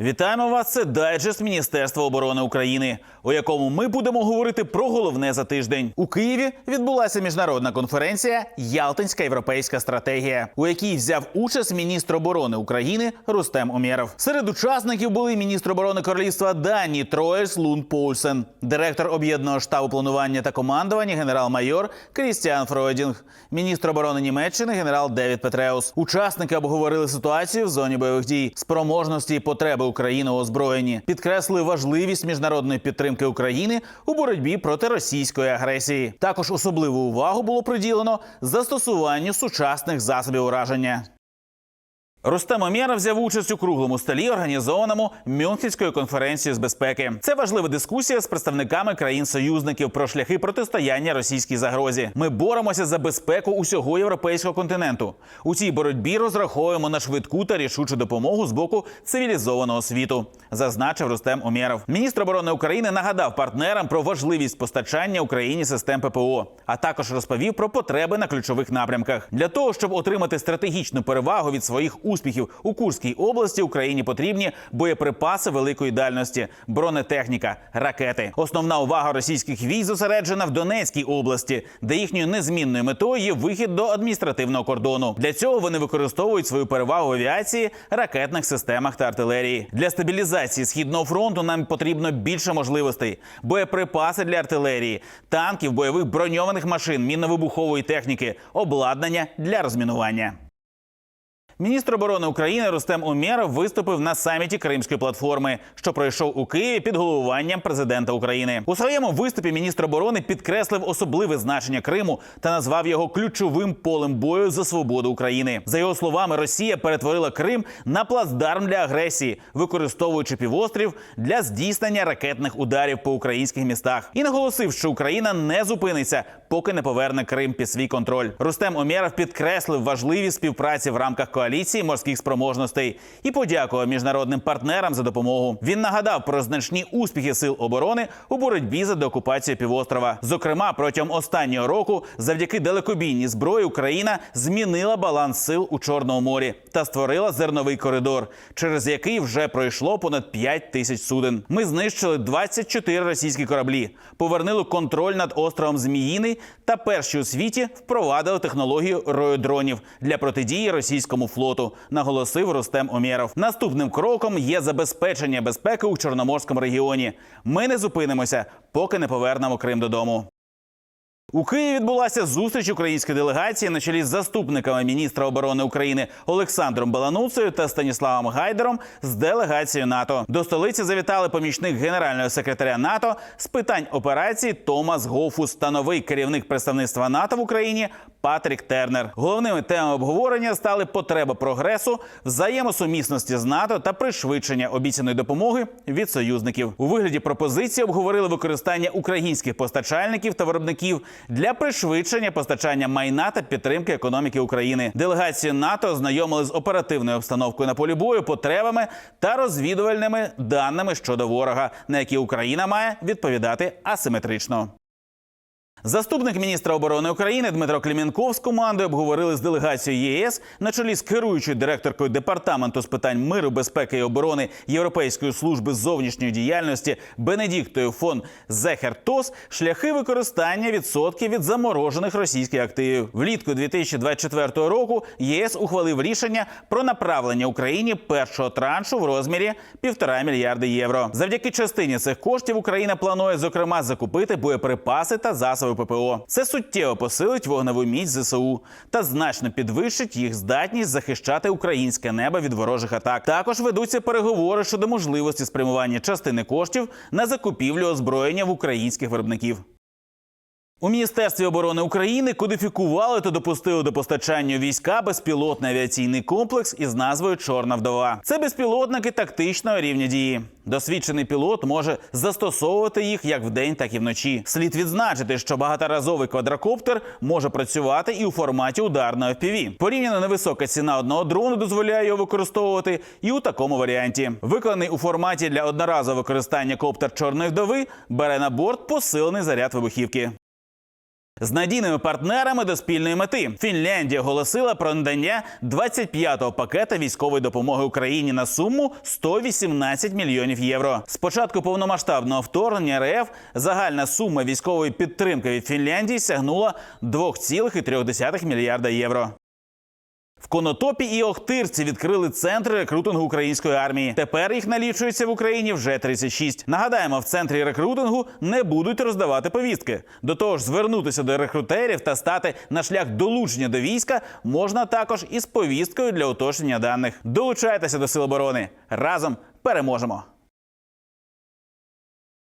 Вітаємо вас! Це дайджест Міністерства оборони України, у якому ми будемо говорити про головне за тиждень. У Києві відбулася міжнародна конференція Ялтинська європейська стратегія, у якій взяв участь міністр оборони України Рустем Умєров. Серед учасників були міністр оборони Королівства Данії Троєс Лунд Поульсен, директор об'єднаного штабу планування та командування генерал-майор Крістіан Фройдінг, міністр оборони Німеччини генерал Девід Петреус. Учасники обговорили ситуацію в зоні бойових дій, спроможності і потреби України озброєні, підкреслили важливість міжнародної підтримки України у боротьбі проти російської агресії. Також особливу увагу було приділено застосуванню сучасних засобів ураження. Рустем Омєров взяв участь у круглому столі, організованому Мюнхенською конференцією з безпеки. Це важлива дискусія з представниками країн-союзників про шляхи протистояння російській загрозі. Ми боремося за безпеку усього європейського континенту. У цій боротьбі розраховуємо на швидку та рішучу допомогу з боку цивілізованого світу, зазначив Рустем Омєров. Міністр оборони України нагадав партнерам про важливість постачання Україні систем ППО, а також розповів про потреби на ключових напрямках для того, щоб отримати стратегічну перевагу від своїх успіхів у Курській області Україні потрібні боєприпаси великої дальності, бронетехніка, ракети. Основна увага російських військ зосереджена в Донецькій області, де їхньою незмінною метою є вихід до адміністративного кордону. Для цього вони використовують свою перевагу в авіації, ракетних системах та артилерії. Для стабілізації східного фронту нам потрібно більше можливостей: боєприпаси для артилерії, танків, бойових броньованих машин, мінно-вибухової техніки, обладнання для розмінування. Міністр оборони України Рустем Умєров виступив на саміті Кримської платформи, що пройшов у Києві під головуванням президента України. У своєму виступі міністр оборони підкреслив особливе значення Криму та назвав його ключовим полем бою за свободу України. За його словами, Росія перетворила Крим на плацдарм для агресії, використовуючи півострів для здійснення ракетних ударів по українських містах, і наголосив, що Україна не зупиниться, поки не поверне Крим під свій контроль. Рустем Омєров підкреслив важливість співпраці в рамках коаліції морських спроможностей і подякував міжнародним партнерам за допомогу. Він нагадав про значні успіхи сил оборони у боротьбі за деокупацію півострова. Зокрема, протягом останнього року, завдяки далекобійній зброї, Україна змінила баланс сил у Чорному морі та створила зерновий коридор, через який вже пройшло понад 5 тисяч суден. Ми знищили 24 російські кораблі, повернули контроль над островом Зміїний та перші у світі впровадили технологію роєдронів для протидії російському флоту, наголосив Рустем Омєров. Наступним кроком є забезпечення безпеки у Чорноморському регіоні. Ми не зупинимося, поки не повернемо Крим додому. У Києві відбулася зустріч української делегації на чолі з заступниками міністра оборони України Олександром Балануцею та Станіславом Гайдером з делегацією НАТО. До столиці завітали помічник генерального секретаря НАТО з питань операції Томас Гофус та новий керівник представництва НАТО в Україні Патрік Тернер. Головними темами обговорення стали потреба прогресу, взаємосумісності з НАТО та пришвидшення обіцяної допомоги від союзників. У вигляді пропозиції обговорили використання українських постачальників та виробників для пришвидшення постачання майна та підтримки економіки України. Делегації НАТО ознайомили з оперативною обстановкою на полі бою, потребами та розвідувальними даними щодо ворога, на які Україна має відповідати асиметрично. Заступник міністра оборони України Дмитро Клімінков з командою обговорили з делегацією ЄС на чолі з керуючою директоркою департаменту з питань миру, безпеки і оборони Європейської служби зовнішньої діяльності Бенедіктою фон Зехертос шляхи використання відсотків від заморожених російських активів. Влітку 2024 року ЄС ухвалив рішення про направлення Україні першого траншу в розмірі півтора мільярди євро. Завдяки частині цих коштів Україна планує зокрема закупити боєприпаси та засоби ППО. Це суттєво посилить вогневу міць ЗСУ та значно підвищить їх здатність захищати українське небо від ворожих атак. Також ведуться переговори щодо можливості спрямування частини коштів на закупівлю озброєння в українських виробників. У Міністерстві оборони України кодифікували та допустили до постачання війська безпілотний авіаційний комплекс із назвою Чорна вдова. Це безпілотники тактичного рівня дії. Досвідчений пілот може застосовувати їх як вдень, так і вночі. Слід відзначити, що багаторазовий квадрокоптер може працювати і у форматі ударного FPV. Порівняно невисока ціна одного дрону дозволяє його використовувати і у такому варіанті. Виконаний у форматі для одноразового використання коптер чорної вдови бере на борт посилений заряд вибухівки. З надійними партнерами до спільної мети Фінляндія оголосила про надання 25-го пакета військової допомоги Україні на суму 118 мільйонів євро. З початку повномасштабного вторгнення РФ загальна сума військової підтримки від Фінляндії сягнула 2,3 мільярда євро. В Конотопі і Охтирці відкрили центри рекрутингу української армії. Тепер їх налічується в Україні вже 36. Нагадаємо, в центрі рекрутингу не будуть роздавати повістки. До того ж, звернутися до рекрутерів та стати на шлях долучення до війська можна також із повісткою для уточнення даних. Долучайтеся до Сил оборони. Разом переможемо.